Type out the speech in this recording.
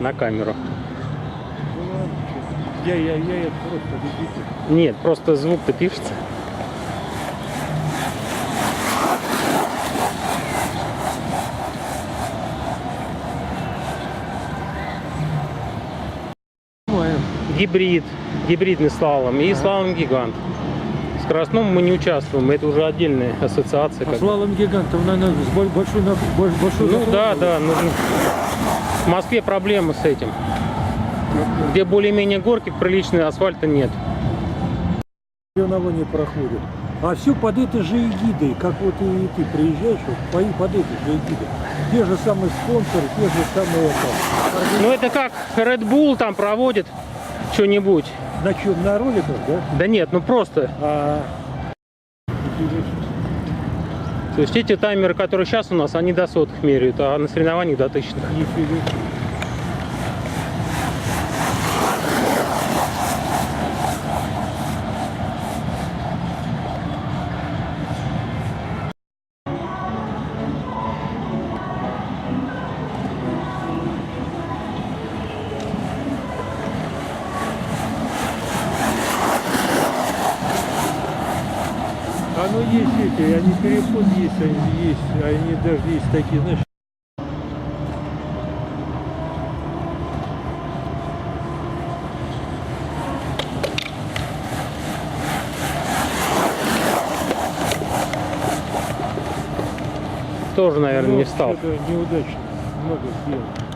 на камеру. Я, я, я, это просто любитель. Нет, просто звук-то пишется. Гибрид, гибридный слалом и слалом гигант. В скоростном мы не участвуем, это уже отдельная ассоциация. А как слалом гигантом, наверное, большой, наг- боль- большой Ну да, да, нужно. В Москве проблемы с этим. Где более-менее горки, приличной асфальта нет. На не проходит. А все под этой же эгидой, как вот и ты приезжаешь, вот, под этой же эгидой. Те же самые спонсоры, те же самые. Ну это как Red Bull там проводит что-нибудь. На чем? На роликах, да? Да нет, ну просто. А, То есть эти таймеры, которые сейчас у нас, они до сотых меряют, а на соревнованиях до тысячных. нифига. А ну есть эти, они переход есть, они есть, они даже есть такие, знаешь, Тоже, наверное, не ну, встал. что-то неудачно, много сделал.